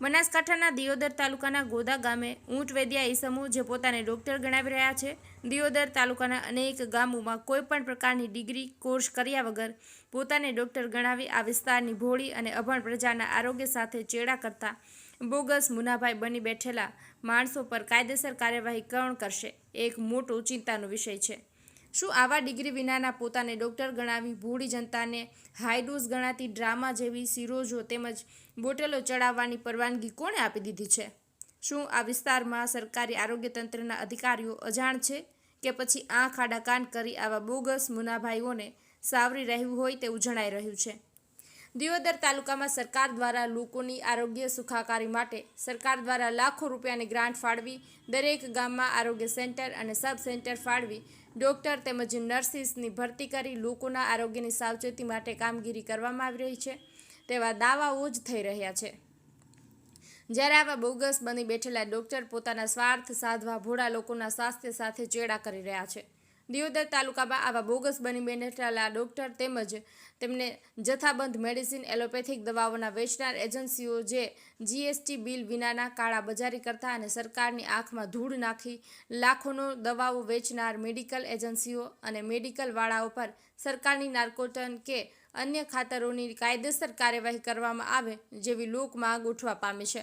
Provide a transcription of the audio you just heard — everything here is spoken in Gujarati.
બનાસકાંઠાના દિયોદર તાલુકાના ગોદા ગામે ઊંટ વેદ્યા ઈસમો જે પોતાને ડોક્ટર ગણાવી રહ્યા છે. દિયોદર તાલુકાના અનેક ગામોમાં કોઈપણ પ્રકારની ડિગ્રી, કોર્સ કર્યા વગર પોતાને ડોક્ટર ગણાવી આ વિસ્તારની ભોળી અને અભણ પ્રજાના આરોગ્ય સાથે ચેડા કરતા બોગસ મુનાભાઈ બની બેઠેલા માણસો પર કાયદેસર કાર્યવાહી કોણ કરશે? એક મોટો ચિંતાનો વિષય છે. શું આવા ડિગ્રી વિનાના પોતાને ડૉક્ટર ગણાવી ભૂળી જનતાને હાઈડોઝ ગણાતી ડ્રામા જેવી સિરોજો તેમજ બોટલો ચડાવવાની પરવાનગી કોણે આપી દીધી છે? શું આ વિસ્તારમાં સરકારી આરોગ્ય તંત્રના અધિકારીઓ અજાણ છે કે પછી આંખ આડા કાન કરી આવા બોગસ મુનાભાઈઓને સાવરી રહ્યું હોય તેવું જણાઈ રહ્યું છે? દિયોદર તાલુકામાં સરકાર દ્વારા લોકોની આરોગ્ય સુખાકારી માટે સરકાર દ્વારા લાખો રૂપિયાની ગ્રાન્ટ ફાળવી, દરેક ગામમાં આરોગ્ય સેન્ટર અને સબ સેન્ટર ફાળવી, ડોક્ટર તેમજ નર્સિસની ભરતી કરી લોકોના આરોગ્યની સાવચેતી માટે કામગીરી કરવામાં આવી રહી છે. તેવા દાવાઓ જ થઈ રહ્યા છે. જ્યારે આવા બોગસ બની બેઠેલા ડોક્ટર પોતાના સ્વાર્થ સાધવા ભોળા લોકોના સ્વાસ્થ્ય સાથે ચેડા કરી રહ્યા છે. દિયોદર તાલુકામાં આવા બોગસ બની બેઠેલા ડોક્ટર તેમજ તેમને જથ્થાબંધ મેડિસિન એલોપેથિક દવાઓના વેચનાર એજન્સીઓ જે જીએસટી બિલ વિનાના કાળા બજારી કરતા અને સરકારની આંખમાં ધૂળ નાખી લાખોનો દવાઓ વેચનાર મેડિકલ એજન્સીઓ અને મેડિકલવાળાઓ પર સરકારની નાર્કોટન કે અન્ય ખાતરોની કાયદેસર કાર્યવાહી કરવામાં આવે જેવી લોક માંગ ઉઠવા પામી છે.